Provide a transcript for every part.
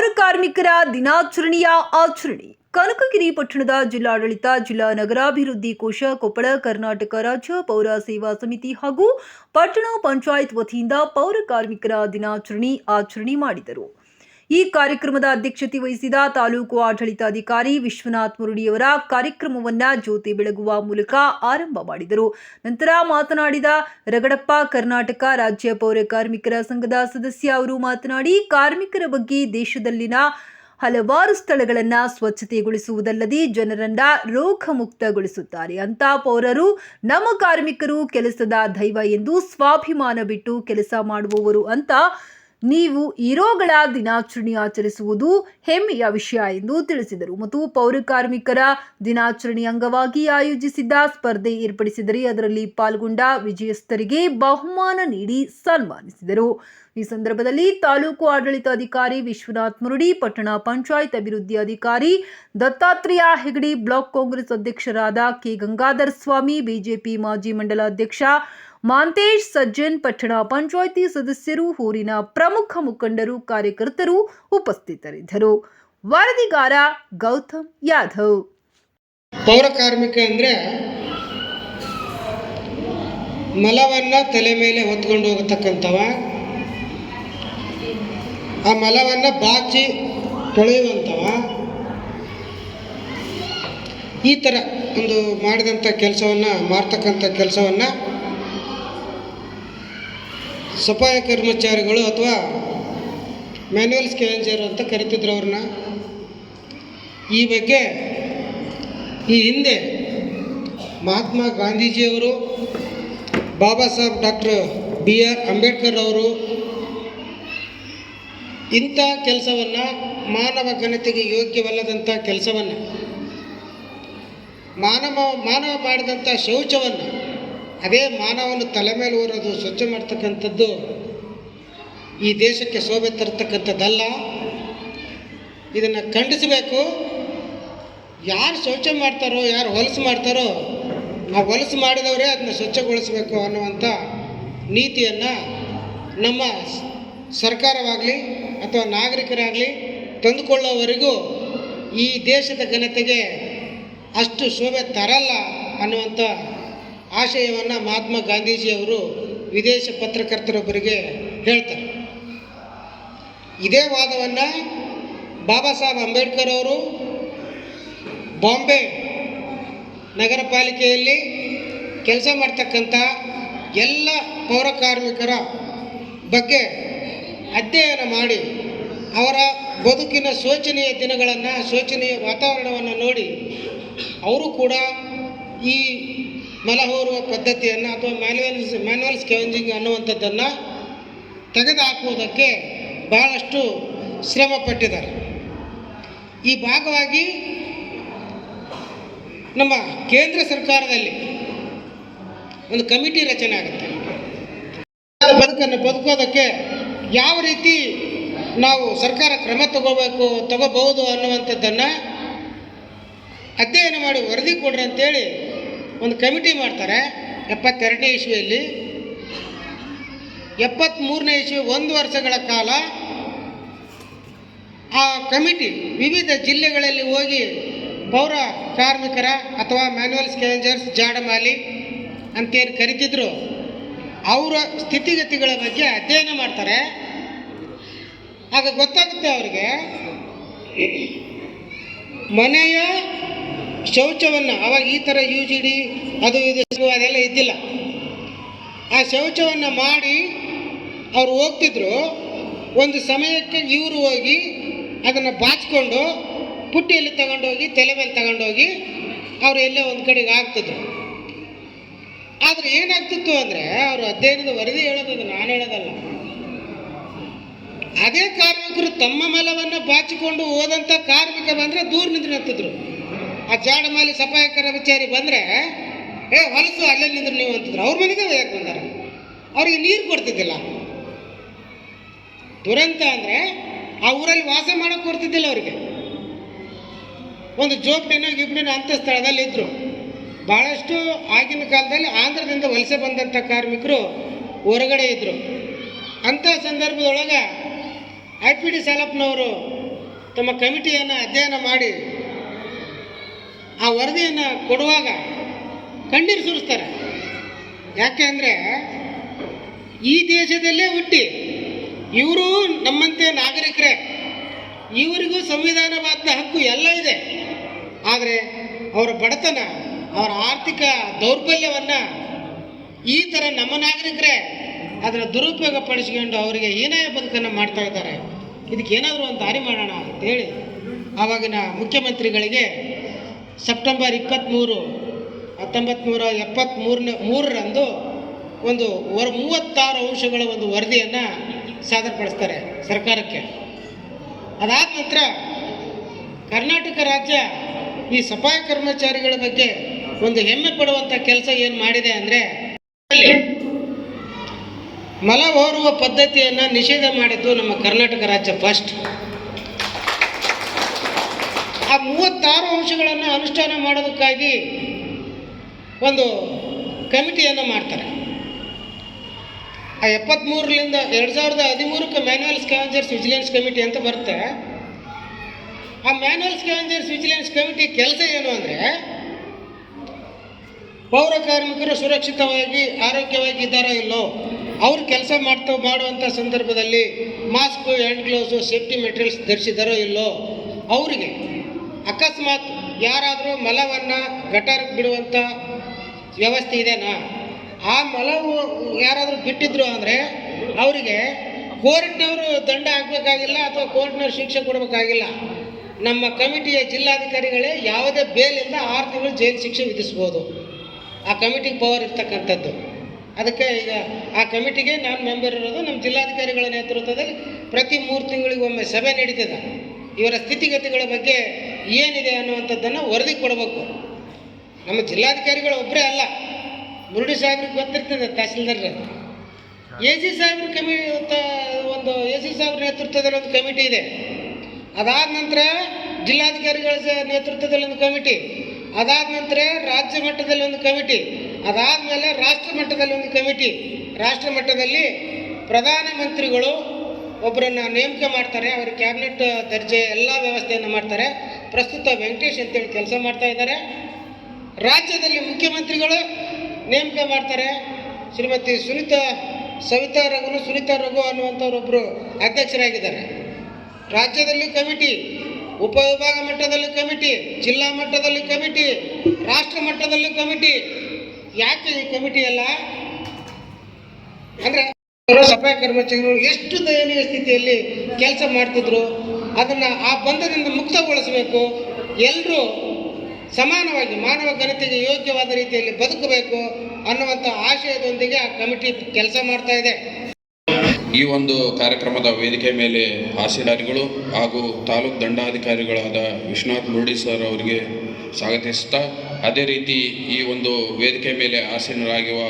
ಪೌರ ಕಾರ್ಮಿಕರ ದಿನಾಚರಣೆಯ ಆಚರಣೆ. ಕನಕಗಿರಿ ಪಟ್ಟಣದ ಜಿಲ್ಲಾಡಳಿತ, ಜಿಲ್ಲಾ ನಗರಾಭಿವೃದ್ಧಿ ಕೋಶ, ಕೊಪ್ಪಳ, ಕರ್ನಾಟಕ ರಾಜ್ಯ ಪೌರ ಸೇವಾ ಸಮಿತಿ ಹಾಗೂ ಪಟ್ಟಣ ಪಂಚಾಯತ್ ವತಿಯಿಂದ ಪೌರ ಕಾರ್ಮಿಕರ ದಿನಾಚರಣೆ ಆಚರಣೆ ಮಾಡಿದರು. ಈ ಕಾರ್ಯಕ್ರಮದ ಅಧ್ಯಕ್ಷತೆ ವಹಿಸಿದ ತಾಲೂಕು ಆಡಳಿತಾಧಿಕಾರಿ ವಿಶ್ವನಾಥ್ ಮುರುಡಿಯವರ ಕಾರ್ಯಕ್ರಮವನ್ನ ಜ್ಯೋತಿ ಬೆಳಗುವ ಮೂಲಕ ಆರಂಭ ಮಾಡಿದರು. ನಂತರ ಮಾತನಾಡಿದ ರಗಡಪ್ಪ ಕರ್ನಾಟಕ ರಾಜ್ಯ ಪೌರ ಕಾರ್ಮಿಕರ ಸಂಘದ ಸದಸ್ಯ ಅವರು ಮಾತನಾಡಿ, ಕಾರ್ಮಿಕರ ಬಗ್ಗೆ ದೇಶದಲ್ಲಿನ ಹಲವಾರು ಸ್ಥಳಗಳನ್ನು ಸ್ವಚ್ಛತೆಗೊಳಿಸುವುದಲ್ಲದೆ ಜನರನ್ನ ರೋಗ ಮುಕ್ತಗೊಳಿಸುತ್ತಾರೆ ಅಂತ ಪೌರರು, ನಮ್ಮ ಕಾರ್ಮಿಕರು ಕೆಲಸದ ದೈವ ಎಂದು ಸ್ವಾಭಿಮಾನ ಬಿಟ್ಟು ಕೆಲಸ ಮಾಡುವವರು ಅಂತ ನೀವು ಈರೋಗಳ ದಿನಾಚರಣೆ ಆಚರಿಸುವುದು ಹೆಮ್ಮೆಯ ವಿಷಯ ಎಂದು ತಿಳಿಸಿದರು. ಮತ್ತು ಪೌರ ಕಾರ್ಮಿಕರ ದಿನಾಚರಣೆ ಅಂಗವಾಗಿ ಆಯೋಜಿಸಿದ್ದ ಸ್ಪರ್ಧೆ ಏರ್ಪಡಿಸಿದರೆ ಅದರಲ್ಲಿ ಪಾಲ್ಗೊಂಡ ವಿಜಯಸ್ಥರಿಗೆ ಬಹುಮಾನ ನೀಡಿ ಸನ್ಮಾನಿಸಿದರು. ಈ ಸಂದರ್ಭದಲ್ಲಿ ತಾಲೂಕು ಆಡಳಿತಾಧಿಕಾರಿ ವಿಶ್ವನಾಥ್ ಮುರುಡಿ, ಪಟ್ಟಣ ಪಂಚಾಯತ್ ಅಭಿವೃದ್ಧಿ ಅಧಿಕಾರಿ ದತ್ತಾತ್ರೇಯ ಹೆಗಡಿ, ಬ್ಲಾಕ್ ಕಾಂಗ್ರೆಸ್ ಅಧ್ಯಕ್ಷರಾದ ಕೆ ಗಂಗಾಧರ ಸ್ವಾಮಿ ಬಿಜೆಪಿ ಮಾಜಿ ಮಂಡಲ ಅಧ್ಯಕ್ಷ ಮಾಂತೇಶ್ ಸಜ್ಜನ್ ಪಟ್ಟಣ ಪಂಚಾಯಿತಿ ಸದಸ್ಯರು, ಊರಿನ ಪ್ರಮುಖ ಮುಖಂಡರು, ಕಾರ್ಯಕರ್ತರು ಉಪಸ್ಥಿತರಿದ್ದರು. ವರದಿಗಾರ ಗೌತಮ್ ಯಾದವ್ ಪೌರ ಕಾರ್ಮಿಕ ಅಂದರೆ ಮಲವನ್ನು ತಲೆ ಮೇಲೆ ಹೊತ್ಕೊಂಡು ಹೋಗತಕ್ಕಂಥವ. ಆ ಮಲವನ್ನ ಬಾಚಿ ತೊಳೆಯುವಂಥವ. ಈ ಥರ ಒಂದು ಮಾಡಿದಂಥ ಕೆಲಸವನ್ನು ಮಾಡ್ತಕ್ಕಂಥ ಕೆಲಸವನ್ನು ಸಫಾಯ ಕರ್ಮಚಾರಿಗಳು ಅಥವಾ ಮ್ಯಾನ್ಯಲ್ ಸ್ಕ್ಯಾನ್ಜರ್ ಅಂತ ಕರಿತಿದ್ರು ಅವ್ರನ್ನ. ಈ ಬಗ್ಗೆ ಈ ಹಿಂದೆ ಮಹಾತ್ಮ ಗಾಂಧೀಜಿಯವರು, Baba Saheb doctor B R Ambedkar ಅವರು ಇಂಥ ಕೆಲಸವನ್ನು ಮಾನವ ಘನತೆಗೆ ಯೋಗ್ಯವಲ್ಲದಂಥ ಕೆಲಸವನ್ನು, ಮಾನವ ಮಾನವ ಮಾಡಿದಂಥ ಶೌಚವನ್ನು ಅದೇ ಮಾನವನ ತಲೆ ಮೇಲೆ ಓರೋದು ಸ್ವಚ್ಛ ಮಾಡ್ತಕ್ಕಂಥದ್ದು ಈ ದೇಶಕ್ಕೆ ಶೋಭೆ ತರ್ತಕ್ಕಂಥದ್ದಲ್ಲ. ಇದನ್ನು ಖಂಡಿಸಬೇಕು. ಯಾರು ಶೌಚ ಮಾಡ್ತಾರೋ, ಯಾರು ಹೊಲಸು ಮಾಡ್ತಾರೋ, ಆ ಹೊಲಸು ಮಾಡಿದವರೇ ಅದನ್ನ ಸ್ವಚ್ಛಗೊಳಿಸಬೇಕು ಅನ್ನುವಂಥ ನೀತಿಯನ್ನು ನಮ್ಮ ಸರ್ಕಾರವಾಗಲಿ ಅಥವಾ ನಾಗರಿಕರಾಗಲಿ ತಂದುಕೊಳ್ಳೋವರೆಗೂ ಈ ದೇಶದ ಘನತೆಗೆ ಅಷ್ಟು ಶೋಭೆ ತರಲ್ಲ ಅನ್ನುವಂಥ ಆಶಯವನ್ನು ಮಹಾತ್ಮ ಗಾಂಧೀಜಿಯವರು ವಿದೇಶ ಪತ್ರಕರ್ತರೊಬ್ಬರಿಗೆ ಹೇಳ್ತಾರೆ. ಇದೇ ವಾದವನ್ನು ಬಾಬಾ ಸಾಹೇಬ್ ಅಂಬೇಡ್ಕರ್ ಅವರು ಬಾಂಬೆ ನಗರ ಪಾಲಿಕೆಯಲ್ಲಿ ಕೆಲಸ ಮಾಡ್ತಕ್ಕಂಥ ಎಲ್ಲ ಪೌರ ಕಾರ್ಮಿಕರ ಬಗ್ಗೆ ಅಧ್ಯಯನ ಮಾಡಿ ಅವರ ಬದುಕಿನ ಶೋಚನೀಯ ದಿನಗಳನ್ನು ಶೋಚನೀಯ ವಾತಾವರಣವನ್ನು ನೋಡಿ, ಅವರು ಕೂಡ ಈ ಮಲ ಹೋರುವ ಪದ್ಧತಿಯನ್ನು ಅಥವಾ ಮ್ಯಾನ್ಯಲ್ಸ್ ಮ್ಯಾನ್ಯಲ್ ಸ್ಕ್ಯಾವೆಂಜಿಂಗ್ ಅನ್ನುವಂಥದ್ದನ್ನು ತೆಗೆದುಹಾಕುವುದಕ್ಕೆ ಬಹಳಷ್ಟು ಶ್ರಮ ಪಟ್ಟಿದ್ದಾರೆ. ಈ ಭಾಗವಾಗಿ ನಮ್ಮ ಕೇಂದ್ರ ಸರ್ಕಾರದಲ್ಲಿ ಒಂದು ಕಮಿಟಿ ರಚನೆ ಆಗುತ್ತೆ. ಬದುಕನ್ನು ಬದುಕೋದಕ್ಕೆ ಯಾವ ರೀತಿ ನಾವು ಸರ್ಕಾರ ಕ್ರಮ ತಗೋಬೇಕು, ತಗೋಬಹುದು ಅನ್ನುವಂಥದ್ದನ್ನು ಅಧ್ಯಯನ ಮಾಡಿ ವರದಿ ಕೊಡ್ರಿ ಅಂತೇಳಿ ಒಂದು ಕಮಿಟಿ ಮಾಡ್ತಾರೆ. ಎಪ್ಪತ್ತೆರಡನೇ ಇಸ್ವಿಯಲ್ಲಿ. ಎಪ್ಪತ್ತ್ಮೂರನೇ ಇಸ್ವಿ ಒಂದು ವರ್ಷಗಳ ಕಾಲ ಆ ಕಮಿಟಿ ವಿವಿಧ ಜಿಲ್ಲೆಗಳಲ್ಲಿ ಹೋಗಿ ಪೌರ ಕಾರ್ಮಿಕರ ಅಥವಾ ಮ್ಯಾನ್ಯುವಲ್ ಸ್ಕ್ಯಾವೆಂಜರ್ಸ್ ಜಾಡಮಾಲಿ ಅಂತೇನು ಕರಿತಿದ್ರು. ಅವರ ಸ್ಥಿತಿಗತಿಗಳ ಬಗ್ಗೆ ಅಧ್ಯಯನ ಮಾಡ್ತಾರೆ. ಆಗ ಗೊತ್ತಾಗುತ್ತೆ ಅವರಿಗೆ, ಮನೆಯ ಶೌಚವನ್ನು ಅವಾಗ ಈ ಥರ ಯು ಜಿ ಡಿ ಅದು ಇದು ಅದೆಲ್ಲ ಇದ್ದಿಲ್ಲ. ಆ ಶೌಚವನ್ನು ಮಾಡಿ ಅವ್ರು ಹೋಗ್ತಿದ್ರು. ಒಂದು ಸಮಯಕ್ಕೆ ಇವರು ಹೋಗಿ ಅದನ್ನು ಬಾಚಿಕೊಂಡು ಪುಟ್ಟಿಯಲ್ಲಿ ತಗೊಂಡೋಗಿ, ತಲೆ ಮೇಲೆ ತಗೊಂಡೋಗಿ ಅವರು ಎಲ್ಲೇ ಒಂದು ಕಡೆಗೆ ಆಗ್ತಿದ್ರು ಆದರೆ ಏನಾಗ್ತಿತ್ತು ಅಂದರೆ ಅವರು ಅಧ್ಯಯನದ ವರದಿ ಹೇಳೋದು ನಾನು ಹೇಳೋದಲ್ಲ. ಅದೇ ಕಾರ್ಮಿಕರು ತಮ್ಮ ಮಲವನ್ನು ಬಾಚಿಕೊಂಡು ಹೋದಂಥ ಕಾರ್ಮಿಕ ಬಂದರೆ ದೂರ ನಿಂತು ನಿಂತಿದ್ರು ಜಾಡ ಮಾಲಿ ಸಪಾಯಕರ ವಿಚಾರಿ ಬಂದರೆ, ಏ, ಹೊಲಸು ಅಲ್ಲೇ ನೀವು ಅಂತಿದ್ರು. ಅವ್ರ ಮನೆಗೆ ಯಾಕೆ ಬಂದಾರೆ? ಅವ್ರಿಗೆ ನೀರು ಕೊಡ್ತಿದ್ದಿಲ್ಲ. ದುರಂತ ಅಂದರೆ ಆ ಊರಲ್ಲಿ ವಾಸ ಮಾಡೋಕೆ ಕೊಡ್ತಿದ್ದಿಲ್ಲ ಅವ್ರಿಗೆ. ಒಂದು ಜೋಪಡಿನ ಗಿಬ್ಡಿನ ಅಂಥ ಸ್ಥಳದಲ್ಲಿ ಇದ್ದರು ಭಾಳಷ್ಟು ಆಗಿನ ಕಾಲದಲ್ಲಿ ಆಂಧ್ರದಿಂದ ವಲಸೆ ಬಂದಂಥ ಕಾರ್ಮಿಕರು ಹೊರಗಡೆ ಇದ್ದರು ಅಂಥ ಸಂದರ್ಭದೊಳಗೆ ಐ ಪಿ ಡಿ ಸಾಲಪ್ಪನವರು ತಮ್ಮ ಕಮಿಟಿಯನ್ನು ಅಧ್ಯಯನ ಮಾಡಿ ಆ ವರದಿಯನ್ನು ಕೊಡುವಾಗ ಕಣ್ಣೀರು ಸುರಿಸ್ತಾರೆ. ಯಾಕೆ ಅಂದರೆ ಈ ದೇಶದಲ್ಲೇ ಹುಟ್ಟಿ ಇವರು ನಮ್ಮಂತೆ ನಾಗರಿಕರೇ. ಇವರಿಗೂ ಸಂವಿಧಾನವಾದ ಹಕ್ಕು ಎಲ್ಲ ಇದೆ. ಆದರೆ ಅವರ ಬಡತನ, ಅವರ ಆರ್ಥಿಕ ದೌರ್ಬಲ್ಯವನ್ನು ಈ ಥರ ನಮ್ಮ ನಾಗರಿಕರೇ ಅದರ ದುರುಪಯೋಗ ಪಡಿಸ್ಕೊಂಡು ಅವರಿಗೆ ಹೀನಾಯ ಬದುಕನ್ನು ಮಾಡ್ತಾ ಇದ್ದಾರೆ. ಇದಕ್ಕೆ ಏನಾದರೂ ಒಂದು ದಾರಿ ಮಾಡೋಣ ಅಂತೇಳಿ ಆವಾಗಿನ ಮುಖ್ಯಮಂತ್ರಿಗಳಿಗೆ ಸೆಪ್ಟೆಂಬರ್ ಇಪ್ಪತ್ತ್ಮೂರು ಹತ್ತೊಂಬತ್ತು ನೂರ ಎಪ್ಪತ್ತ್ಮೂರನೇ ಮೂರರಂದು ಒಂದು ವರ್, ಮೂವತ್ತಾರು ಅಂಶಗಳ ಒಂದು ವರದಿಯನ್ನು ಸಾದರಪಡಿಸ್ತಾರೆ ಸರ್ಕಾರಕ್ಕೆ. ಅದಾದ ನಂತರ ಕರ್ನಾಟಕ ರಾಜ್ಯ ಈ ಸಫಾಯಿ ಕರ್ಮಚಾರಿಗಳ ಬಗ್ಗೆ ಒಂದು ಹೆಮ್ಮೆ ಪಡುವಂಥ ಕೆಲಸ ಏನು ಮಾಡಿದೆ ಅಂದರೆ, ಮಲ ಹೊರುವ ಪದ್ಧತಿಯನ್ನು ನಿಷೇಧ ಮಾಡಿದ್ದು ನಮ್ಮ ಕರ್ನಾಟಕ ರಾಜ್ಯ ಫಸ್ಟ್ ಆ ಮೂವತ್ತಾರು ಅಂಶಗಳನ್ನು ಅನುಷ್ಠಾನ ಮಾಡೋದಕ್ಕಾಗಿ ಒಂದು ಕಮಿಟಿಯನ್ನು ಮಾಡ್ತಾರೆ. ಆ ಎಪ್ಪತ್ತ್ಮೂರರಿಂದ ಎರಡು ಸಾವಿರದ ಹದಿಮೂರಕ್ಕೆ ಮ್ಯಾನ್ಯಲ್ ಸ್ಕ್ಯಾವೆಂಜರ್ಸ್ ವಿಜಿಲೆನ್ಸ್ ಕಮಿಟಿ ಅಂತ ಬರುತ್ತೆ. ಆ ಮ್ಯಾನ್ಯಲ್ ಸ್ಕ್ಯಾವೆಂಜರ್ಸ್ ವಿಜಿಲೆನ್ಸ್ ಕಮಿಟಿ ಕೆಲಸ ಏನು ಅಂದರೆ ಪೌರ ಕಾರ್ಮಿಕರು ಸುರಕ್ಷಿತವಾಗಿ ಆರೋಗ್ಯವಾಗಿ ಇದ್ದಾರೋ ಇಲ್ಲೋ, ಅವ್ರು ಕೆಲಸ ಮಾಡ್ತಾ ಮಾಡುವಂಥ ಸಂದರ್ಭದಲ್ಲಿ mask, hand gloves, safety materials ಧರಿಸಿದಾರೋ ಇಲ್ಲೋ, ಅವರಿಗೆ ಅಕಸ್ಮಾತ್ ಯಾರಾದರೂ ಮಲವನ್ನು ಗಟರ್ ಬಿಡುವಂಥ ವ್ಯವಸ್ಥೆ ಇದೆನಾ? ಆ ಮಲವು ಯಾರಾದರೂ ಬಿಟ್ಟಿದ್ರು ಅಂದರೆ ಅವರಿಗೆ ಕೋರ್ಟ್ನವರು ದಂಡ ಹಾಕಬೇಕಾಗಿಲ್ಲ ಅಥವಾ ಕೋರ್ಟ್ನವ್ರು ಶಿಕ್ಷೆ ಕೊಡಬೇಕಾಗಿಲ್ಲ. ನಮ್ಮ ಕಮಿಟಿಯ ಜಿಲ್ಲಾಧಿಕಾರಿಗಳೇ ಯಾವುದೇ ಬೇಲಿಂದ ಆರು ತಿಂಗಳು ಜೈಲು ಶಿಕ್ಷೆ ವಿಧಿಸ್ಬೋದು. ಆ ಕಮಿಟಿಗೆ ಪವರ್ ಇರ್ತಕ್ಕಂಥದ್ದು. ಅದಕ್ಕೆ ಈಗ ಆ ಕಮಿಟಿಗೆ ನಾನು ಮೆಂಬರ್ ಇರೋದು ನಮ್ಮ ಜಿಲ್ಲಾಧಿಕಾರಿಗಳ ನೇತೃತ್ವದಲ್ಲಿ ಪ್ರತಿ ಮೂರು ತಿಂಗಳಿಗೆ ಒಮ್ಮೆ ಸಭೆ ನಡೀತದೆ. ಇವರ ಸ್ಥಿತಿಗತಿಗಳ ಬಗ್ಗೆ ಏನಿದೆ ಅನ್ನುವಂಥದ್ದನ್ನು ವರದಿ ಕೊಡಬೇಕು. ನಮ್ಮ ಜಿಲ್ಲಾಧಿಕಾರಿಗಳು ಒಬ್ಬರೇ ಅಲ್ಲ. ಮುರುಡಿ ಸಾಹೇಬ್ರಿಗೆ ಗೊತ್ತಿರ್ತದೆ ತಹಸೀಲ್ದಾರ್ ಎ ಸಿ ಸಾಹೇಬ್ರ ಕಮಿ ಒಂದು ಎ ಸಿ ಸಾಹೇಬ್ರ ನೇತೃತ್ವದಲ್ಲಿ ಒಂದು ಕಮಿಟಿ ಇದೆ. ಅದಾದ ನಂತರ ಜಿಲ್ಲಾಧಿಕಾರಿಗಳ ನೇತೃತ್ವದಲ್ಲಿ ಒಂದು ಕಮಿಟಿ, ಅದಾದ ನಂತರ ರಾಜ್ಯ ಮಟ್ಟದಲ್ಲಿ ಒಂದು ಕಮಿಟಿ ಅದಾದಮೇಲೆ ರಾಷ್ಟ್ರ ಮಟ್ಟದಲ್ಲಿ ಒಂದು ಕಮಿಟಿ. ರಾಷ್ಟ್ರ ಮಟ್ಟದಲ್ಲಿ ಪ್ರಧಾನಮಂತ್ರಿಗಳು ಒಬ್ಬರನ್ನು ನೇಮಕ ಮಾಡ್ತಾರೆ, ಅವರ ಕ್ಯಾಬಿನೆಟ್ ದರ್ಜೆ ಎಲ್ಲ ವ್ಯವಸ್ಥೆಯನ್ನು ಮಾಡ್ತಾರೆ. ಪ್ರಸ್ತುತ ವೆಂಕಟೇಶ್ ಅಂತೇಳಿ ಕೆಲಸ ಮಾಡ್ತಾ ಇದ್ದಾರೆ. ರಾಜ್ಯದಲ್ಲಿ ಮುಖ್ಯಮಂತ್ರಿಗಳು ನೇಮಕ ಮಾಡ್ತಾರೆ. ಶ್ರೀಮತಿ ಸುನೀತಾ, ಸವಿತಾ ರಘು, ಸುನೀತಾ ರಘು ಅನ್ನುವಂಥವ್ರೊಬ್ಬರು ಅಧ್ಯಕ್ಷರಾಗಿದ್ದಾರೆ. ರಾಜ್ಯದಲ್ಲಿ ಕಮಿಟಿ ಉಪವಿಭಾಗ ಮಟ್ಟದಲ್ಲಿ ಕಮಿಟಿ, ಜಿಲ್ಲಾ ಮಟ್ಟದಲ್ಲಿ ಕಮಿಟಿ, ರಾಷ್ಟ್ರ ಮಟ್ಟದಲ್ಲಿ ಕಮಿಟಿ. ಯಾಕೆ ಈ ಕಮಿಟಿ ಅಲ್ಲ? ಅಂದರೆ ಸಫಾಯಿ ಕರ್ಮಚಾರಿಗಳು ಎಷ್ಟು ದಯನೀಯ ಸ್ಥಿತಿಯಲ್ಲಿ ಕೆಲಸ ಮಾಡ್ತಿದ್ರು. ಅದನ್ನು ಆ ಬಂಧದಿಂದ ಮುಕ್ತಗೊಳಿಸಬೇಕು. ಎಲ್ಲರೂ ಸಮಾನವಾಗಿ ಮಾನವ ಘನತೆಗೆ ಯೋಗ್ಯವಾದ ರೀತಿಯಲ್ಲಿ ಬದುಕಬೇಕು ಅನ್ನುವಂಥ ಆಶಯದೊಂದಿಗೆ ಆ ಕಮಿಟಿ ಕೆಲಸ ಮಾಡ್ತಾ ಇದೆ. ಈ ಒಂದು ಕಾರ್ಯಕ್ರಮದ ವೇದಿಕೆ ಮೇಲೆ ಆಸೀನಾರಿಗಳು ಹಾಗೂ ತಾಲೂಕು ದಂಡಾಧಿಕಾರಿಗಳಾದ ವಿಶ್ವನಾಥ್ ಮುರುಡಿ ಸರ್ ಅವರಿಗೆ ಸ್ವಾಗತಿಸುತ್ತಾ, ಅದೇ ರೀತಿ ಈ ಒಂದು ವೇದಿಕೆ ಮೇಲೆ ಆಸೀನರಾಗಿರುವ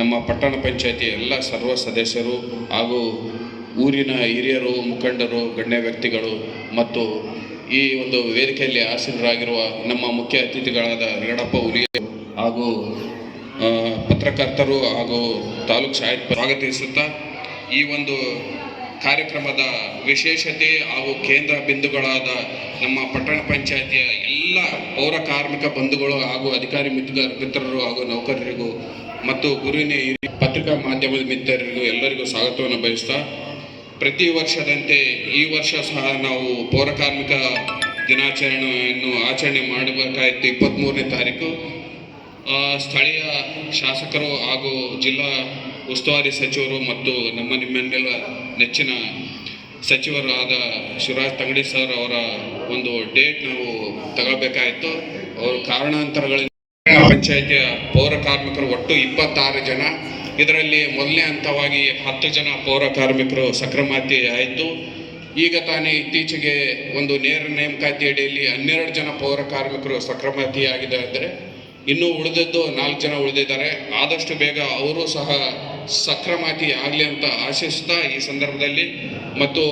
ನಮ್ಮ ಪಟ್ಟಣ ಪಂಚಾಯತಿ ಎಲ್ಲ ಸರ್ವ ಸದಸ್ಯರು ಹಾಗೂ ಊರಿನ ಹಿರಿಯರು, ಮುಖಂಡರು, ಗಣ್ಯ ವ್ಯಕ್ತಿಗಳು ಮತ್ತು ಈ ಒಂದು ವೇದಿಕೆಯಲ್ಲಿ ಆಸೀನರಾಗಿರುವ ನಮ್ಮ ಮುಖ್ಯ ಅತಿಥಿಗಳಾದ ರೇಣಪ್ಪ ಹುಲಿಯ ಹಾಗೂ ಪತ್ರಕರ್ತರು ಹಾಗೂ ತಾಲೂಕು ಸಾಹಿತ್ಯ ಸ್ವಾಗತಿಸುತ್ತಾ ಈ ಒಂದು ಕಾರ್ಯಕ್ರಮದ ವಿಶೇಷತೆ ಹಾಗೂ ಕೇಂದ್ರ ಬಿಂದುಗಳಾದ ನಮ್ಮ ಪಟ್ಟಣ ಪಂಚಾಯತಿಯ ಎಲ್ಲ ಪೌರ ಕಾರ್ಮಿಕ ಬಂಧುಗಳು ಹಾಗೂ ಅಧಿಕಾರಿ ಮಿತ್ರ, ಮಿತ್ರರು ಹಾಗೂ ನೌಕರರಿಗೂ ಮತ್ತು ಗುರುವಿನ ಪತ್ರಿಕಾ ಮಾಧ್ಯಮದ ಮಿತ್ರರಿಗೂ ಎಲ್ಲರಿಗೂ ಸ್ವಾಗತವನ್ನು ಬಯಸ್ತಾ ಪ್ರತಿ ವರ್ಷದಂತೆ ಈ ವರ್ಷ ಸಹ ನಾವು ಪೌರಕಾರ್ಮಿಕ ದಿನಾಚರಣೆಯನ್ನು ಆಚರಣೆ ಮಾಡಬೇಕಾಯಿತು ಇಪ್ಪತ್ತ್ಮೂರನೇ ತಾರೀಕು. ಸ್ಥಳೀಯ ಶಾಸಕರು ಹಾಗೂ ಜಿಲ್ಲಾ ಉಸ್ತುವಾರಿ ಸಚಿವರು ಮತ್ತು ನಮ್ಮ ನಿಮ್ಮೆಲ್ಲ ನೆಚ್ಚಿನ ಸಚಿವರಾದ ಶಿವರಾಜ್ ತಂಗಡಿ ಸರ್ ಅವರ ಒಂದು ಡೇಟ್ ನಾವು ತಗೋಬೇಕಾಯಿತು ಅವರು ಕಾರಣಾಂತರಗಳಿಂದ ಪಂಚಾಯಿತಿಯ ಪೌರ ಕಾರ್ಮಿಕರು ಒಟ್ಟು ಇಪ್ಪತ್ತಾರು ಜನ. ಇದರಲ್ಲಿ ಮೊದಲನೇ ಹಂತವಾಗಿ ಹತ್ತು ಜನ ಪೌರ ಕಾರ್ಮಿಕರು ಸಕ್ರಮಾತಿ ಆಯಿತು. ಈಗ ತಾನೇ ಇತ್ತೀಚೆಗೆ ಒಂದು ನೇರ ನೇಮಕಾತಿ ಅಡಿಯಲ್ಲಿ ಹನ್ನೆರಡು ಜನ ಪೌರ ಕಾರ್ಮಿಕರು ಸಕ್ರಮಾತಿ ಅಂದರೆ ಇನ್ನೂ ಉಳಿದದ್ದು ನಾಲ್ಕು ಜನ ಉಳಿದಿದ್ದಾರೆ. ಆದಷ್ಟು ಬೇಗ ಅವರು ಸಹ ಸಕ್ರಮಾತಿ ಆಗಲಿ ಅಂತ ಆಶಿಸ್ತಾ ಈ ಸಂದರ್ಭದಲ್ಲಿ ಮತ್ತು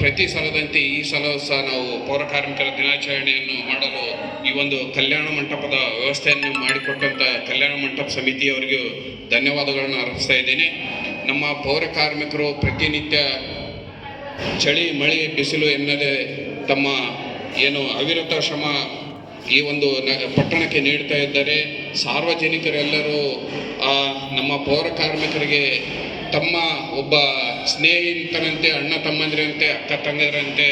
ಪ್ರತಿ ಸಲದಂತೆ ಈ ಸಲ ಸಹ ನಾವು ಪೌರ ಕಾರ್ಮಿಕರ ದಿನಾಚರಣೆಯನ್ನು ಮಾಡಲು ಈ ಒಂದು ಕಲ್ಯಾಣ ಮಂಟಪದ ವ್ಯವಸ್ಥೆಯನ್ನು ಮಾಡಿಕೊಟ್ಟಂಥ ಕಲ್ಯಾಣ ಮಂಟಪ ಸಮಿತಿಯವರಿಗೂ ಧನ್ಯವಾದಗಳನ್ನು ಅರ್ಪಿಸ್ತಾ ಇದ್ದೇನೆ. ನಮ್ಮ ಪೌರ ಕಾರ್ಮಿಕರು ಪ್ರತಿನಿತ್ಯ ಚಳಿ, ಮಳೆ, ಬಿಸಿಲು ಎನ್ನದೆ ತಮ್ಮ ಏನು ಅವಿರತ ಶ್ರಮ ಈ ಒಂದು ಪಟ್ಟಣಕ್ಕೆ ನೀಡ್ತಾ ಇದ್ದಾರೆ. ಸಾರ್ವಜನಿಕರೆಲ್ಲರೂ ನಮ್ಮ ಪೌರ ಕಾರ್ಮಿಕರಿಗೆ ತಮ್ಮ ಒಬ್ಬ ಸ್ನೇಹಿತರಂತೆ ಅಣ್ಣ ತಮ್ಮಂದಿರಂತೆ, ಅಕ್ಕ ತಂಗಿಯರಂತೆ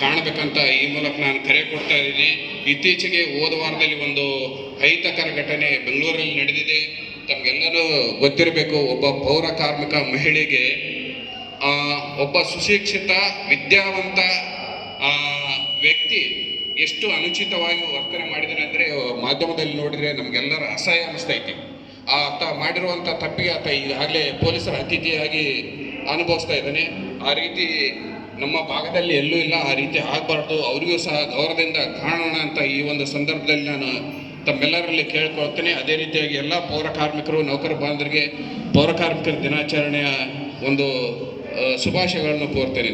ಕಾಣಬೇಕಂತ ಈ ಮೂಲಕ ನಾನು ಕರೆ ಕೊಡ್ತಾ ಇದ್ದೀನಿ. ಇತ್ತೀಚೆಗೆ ಹೋದ ವಾರದಲ್ಲಿ ಒಂದು ಅಹಿತಕರ ಘಟನೆ ಬೆಂಗಳೂರಲ್ಲಿ ನಡೆದಿದೆ. ತಮಗೆಲ್ಲರೂ ಗೊತ್ತಿರಬೇಕು, ಒಬ್ಬ ಪೌರ ಕಾರ್ಮಿಕ ಮಹಿಳೆಗೆ ಒಬ್ಬ ಸುಶಿಕ್ಷಿತ, ವಿದ್ಯಾವಂತ ವ್ಯಕ್ತಿ ಎಷ್ಟು ಅನುಚಿತವಾಗಿ ವರ್ತನೆ ಮಾಡಿದ್ದಾನೆ ಅಂದರೆ ಮಾಧ್ಯಮದಲ್ಲಿ ನೋಡಿದರೆ ನಮಗೆಲ್ಲರ ಅಸಹ್ಯ ಅನಿಸ್ತೈತಿ ಆತ ಮಾಡಿರುವಂಥ ತಪ್ಪಿಗೆ ಆತ ಈಗಾಗಲೇ ಪೊಲೀಸರ ಅತಿಥಿಯಾಗಿ ಅನುಭವಿಸ್ತಾ ಇದ್ದಾನೆ. ಆ ರೀತಿ ನಮ್ಮ ಭಾಗದಲ್ಲಿ ಎಲ್ಲೂ ಇಲ್ಲ, ಆ ರೀತಿ ಆಗಬಾರ್ದು. ಅವರಿಗೂ ಸಹ ಗೌರವದಿಂದ ಕಾಣೋಣ ಅಂತ ಈ ಒಂದು ಸಂದರ್ಭದಲ್ಲಿ ನಾನು ತಮ್ಮೆಲ್ಲರಲ್ಲಿ ಕೇಳ್ಕೊಳ್ತೇನೆ. ಅದೇ ರೀತಿಯಾಗಿ ಎಲ್ಲ ಪೌರ ಕಾರ್ಮಿಕರು, ನೌಕರ ಬಾಂಧವರಿಗೆ ಪೌರ ಕಾರ್ಮಿಕರ ದಿನಾಚರಣೆಯ ಒಂದು ಶುಭಾಶಯಗಳನ್ನು ಕೋರ್ತೇನೆ.